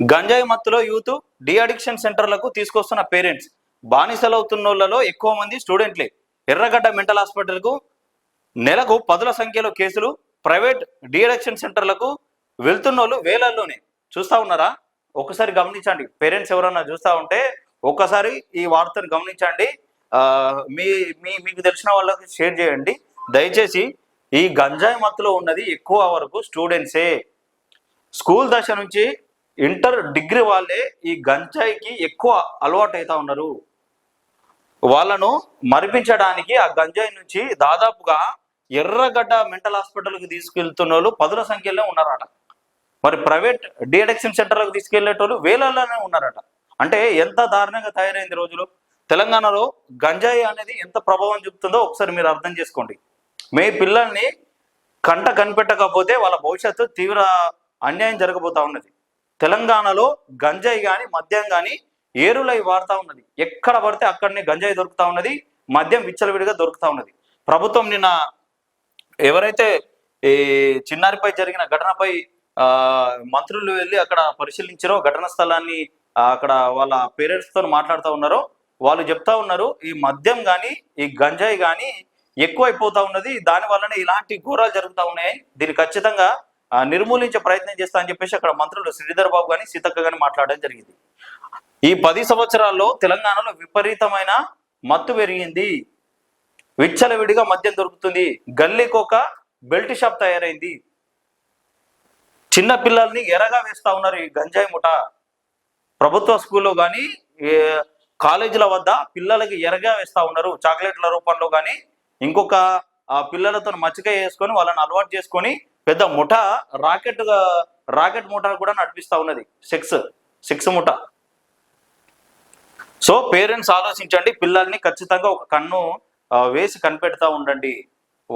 గంజాయి మత్తులో youth de addiction సెంటర్లకు తీసుకొస్తున్న పేరెంట్స్ బానిసలవుతున్న వాళ్ళలో ఎక్కువ మంది స్టూడెంట్లే. ఎర్రగడ్డ మెంటల్ హాస్పిటల్కు నెలకు పదుల సంఖ్యలో కేసులు ప్రైవేట్ డి అడిక్షన్ సెంటర్లకు వెళ్తున్న వాళ్ళు వేలల్లోనే. చూస్తా ఉన్నారా? ఒకసారి గమనించండి. పేరెంట్స్ ఎవరన్నా చూస్తా ఉంటే ఒక్కసారి ఈ వార్తను గమనించండి. మీ మీ మీకు తెలిసిన వాళ్ళకి షేర్ చేయండి. దయచేసి ఈ గంజాయి మత్తులో ఉన్నది ఎక్కువ వరకు స్టూడెంట్సే. స్కూల్ దశ నుంచి ఇంటర్ డిగ్రీ వాళ్ళే ఈ గంజాయికి ఎక్కువ అలవాటు అవుతా ఉన్నారు. వాళ్ళను మరిపించడానికి ఆ గంజాయి నుంచి దాదాపుగా ఎర్రగడ్డ మెంటల్ హాస్పిటల్కి తీసుకెళ్తున్న వాళ్ళు పదుల సంఖ్యలో ఉన్నారట. మరి ప్రైవేట్ డిఎడక్షన్ సెంటర్లకు తీసుకెళ్ళేటోళ్ళు వేలల్లోనే ఉన్నారట. అంటే ఎంత దారుణంగా తయారైంది రోజులు? తెలంగాణలో గంజాయి అనేది ఎంత ప్రభావం చూపుతుందో ఒకసారి మీరు అర్థం చేసుకోండి. మీ పిల్లల్ని కంట కనిపెట్టకపోతే వాళ్ళ భవిష్యత్తు తీవ్ర అన్యాయం జరగబోతా ఉన్నది. తెలంగాణలో గంజాయి కానీ మద్యం కానీ ఏరులై వాడుతూ ఉన్నది. ఎక్కడ పడితే అక్కడనే గంజాయి దొరుకుతూ ఉన్నది మద్యం విచ్చలవిడిగా దొరుకుతా ఉన్నది. ప్రభుత్వం నిన్న ఎవరైతే ఈ చిన్నారిపై జరిగిన ఘటనపై ఆ, మంత్రులు వెళ్ళి అక్కడ పరిశీలించారో ఘటన స్థలాన్ని అక్కడ వాళ్ళ పేరెంట్స్తో మాట్లాడుతూ ఉన్నారో వాళ్ళు చెప్తా ఉన్నారు ఈ మద్యం కానీ ఈ గంజాయి కానీ ఎక్కువైపోతూ ఉన్నది. దాని వల్లనే ఇలాంటి ఘోరాలు జరుగుతూ ఉన్నాయి. దీన్ని ఖచ్చితంగా నిర్మూలించే ప్రయత్నం చేస్తా అని చెప్పేసి అక్కడ మంత్రులు శ్రీధర్ బాబు కానీ సీతక్క కానీ మాట్లాడడం జరిగింది. ఈ పది సంవత్సరాల్లో తెలంగాణలో విపరీతమైన మత్తు పెరిగింది. విచ్చలవిడిగా మద్యం దొరుకుతుంది. గల్లీకొక బెల్ట్ షాప్ తయారైంది. చిన్న పిల్లల్ని ఎరగా వేస్తా ఉన్నారు ఈ గంజాయి ముఠ. ప్రభుత్వ స్కూల్లో కానీ కాలేజీల వద్ద పిల్లలకి ఎరగా వేస్తా ఉన్నారు. చాక్లెట్ల రూపంలో కానీ ఇంకొక ఆ పిల్లలతో మచ్చిక వేసుకొని వాళ్ళని అలవాటు చేసుకొని పెద్ద ముఠ రాకెట్ రాకెట్ ముఠ కూడా నడిపిస్తా ఉన్నది. సెక్స్ సెక్స్ ముఠ. సో పేరెంట్స్ ఆలోచించండి పిల్లల్ని ఖచ్చితంగా ఒక కన్ను వేసి కనిపెడతా ఉండండి.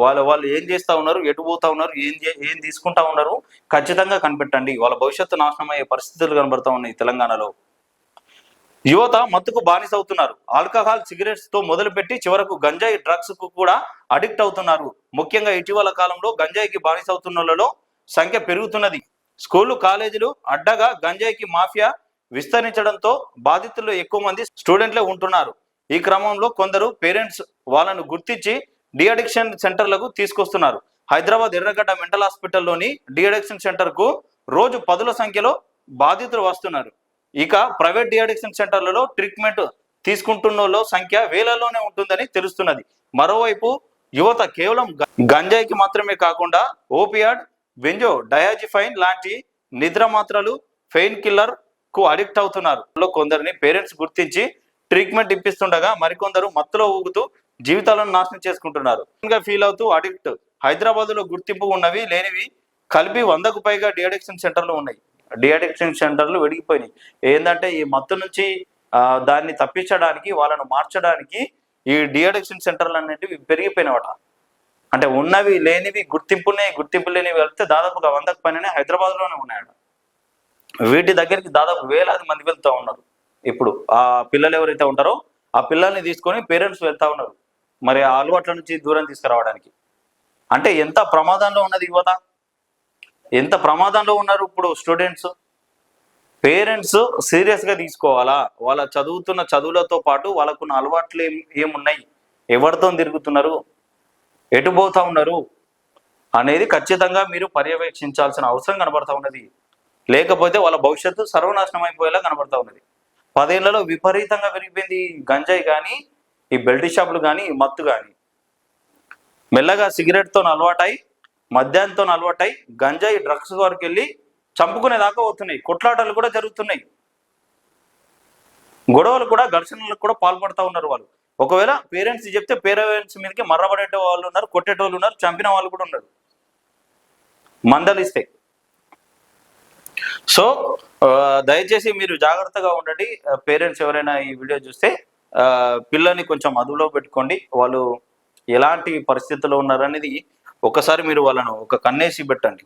వాళ్ళు వాళ్ళు ఏం చేస్తా ఉన్నారు ఎటు పోతా ఉన్నారు ఏం ఏం తీసుకుంటా ఉన్నారు ఖచ్చితంగా కనిపెట్టండి. వాళ్ళ భవిష్యత్తు నాశనం అయ్యే పరిస్థితులు కనబడతా ఉన్నాయి తెలంగాణలో. యువత మత్తుకు బానిస అవుతున్నారు ఆల్కహాల్ సిగరెట్స్తో మొదలుపెట్టి చివరకు గంజాయి డ్రగ్స్కు కూడా అడిక్ట్ అవుతున్నారు. ముఖ్యంగా ఇటీవల కాలంలో గంజాయికి బానిస అవుతున్న సంఖ్య పెరుగుతున్నది. స్కూలు కాలేజీలు అడ్డగా గంజాయికి మాఫియా విస్తరించడంతో బాధితుల్లో ఎక్కువ మంది స్టూడెంట్లే ఉంటున్నారు. ఈ క్రమంలో కొందరు పేరెంట్స్ వాళ్ళను గుర్తించి డిఅడిక్షన్ సెంటర్లకు తీసుకొస్తున్నారు. హైదరాబాద్ ఎర్రగడ్డ మెంటల్ హాస్పిటల్లోని డిఅడిక్షన్ సెంటర్కు రోజు పదుల సంఖ్యలో బాధితులు వస్తున్నారు. ఇక ప్రైవేట్ డియాడిక్షన్ సెంటర్లలో ట్రీట్మెంట్ తీసుకుంటున్న సంఖ్య వేలలోనే ఉంటుందని తెలుస్తున్నది. మరోవైపు యువత కేవలం గ- గంజాయికి మాత్రమే కాకుండా ఓపియాడ్ బెంజో డయాజిఫైన్ లాంటి నిద్ర మాత్రలు ఫెయిన్ కిల్లర్కు అడిక్ట్ అవుతున్నారు. కొందరిని పేరెంట్స్ గుర్తించి ట్రీట్మెంట్ ఇప్పిస్తుండగా మరికొందరు మత్తులో ఊగుతూ జీవితాలను నాశనం చేసుకుంటున్నారు. ఇంకా ఫీల్ అవుతూ అడిక్ట్ హైదరాబాద్లో గుర్తింపు ఉన్నవి లేనివి కలిపి వందకు పైగా డిఅడిక్షన్ సెంటర్లు ఉన్నాయి. డియాడిక్షన్ సెంటర్లు వెడిగిపోయినాయి. ఏంటంటే ఈ మత్తు నుంచి దాన్ని తప్పించడానికి వాళ్ళను మార్చడానికి ఈ డియాడిక్షన్ సెంటర్లు అనేటివి పెరిగిపోయినవట. అంటే ఉన్నవి లేనివి గుర్తింపునే గుర్తింపు లేనివి వెళ్తే దాదాపుగా వందకు పైన హైదరాబాద్లోనే ఉన్నాయట. వీటి దగ్గరికి దాదాపు వేలాది మంది వెళ్తూ ఉన్నారు. ఇప్పుడు ఆ పిల్లలు ఎవరైతే ఉంటారో ఆ పిల్లల్ని తీసుకొని పేరెంట్స్ వెళ్తూ ఉన్నారు. మరి ఆ అలవాట్ల నుంచి దూరం తీసుకురావడానికి. అంటే ఎంత ప్రమాదంలో ఉన్నది యువత? ఎంత ప్రమాదంలో ఉన్నారు ఇప్పుడు స్టూడెంట్స్? పేరెంట్స్ సీరియస్గా తీసుకోవాలా? వాళ్ళ చదువుతున్న చదువులతో పాటు వాళ్ళకున్న అలవాట్లు ఏం ఏమున్నాయి? ఎవరితో తిరుగుతున్నారు? ఎటు పోతా ఉన్నారు? అనేది ఖచ్చితంగా మీరు పర్యవేక్షించాల్సిన అవసరం కనబడతా ఉన్నది. లేకపోతే వాళ్ళ భవిష్యత్తు సర్వనాశనం అయిపోయేలా కనబడతా ఉన్నది. పదేళ్ళలో విపరీతంగా పెరిగిపోయింది గంజాయి కానీ ఈ బెల్ట్ షాపులు కానీ మత్తు కానీ మెల్లగా సిగరెట్తో అలవాటై మద్యంతో అలవాటై గంజాయి డ్రగ్స్ వరకు వెళ్ళి చంపుకునేదాకా అవుతున్నాయి కొట్లాటలు కూడా జరుగుతున్నాయి. గొడవలు కూడా ఘర్షణలకు కూడా పాల్పడతా ఉన్నారు వాళ్ళు. ఒకవేళ పేరెంట్స్ చెప్తే పేరెంట్స్ మీదకి మర్రబడే వాళ్ళు ఉన్నారు కొట్టేటోళ్ళు ఉన్నారు చంపిన వాళ్ళు కూడా ఉన్నారు. మందలిస్తే. సో దయచేసి మీరు జాగ్రత్తగా ఉండండి. పేరెంట్స్ ఎవరైనా ఈ వీడియో చూస్తే పిల్లల్ని కొంచెం అదుపులో పెట్టుకోండి. వాళ్ళు ఎలాంటి పరిస్థితుల్లో ఉన్నారనేది ఒకసారి మీరు వాళ్ళను ఒక కన్నేసి పెట్టండి.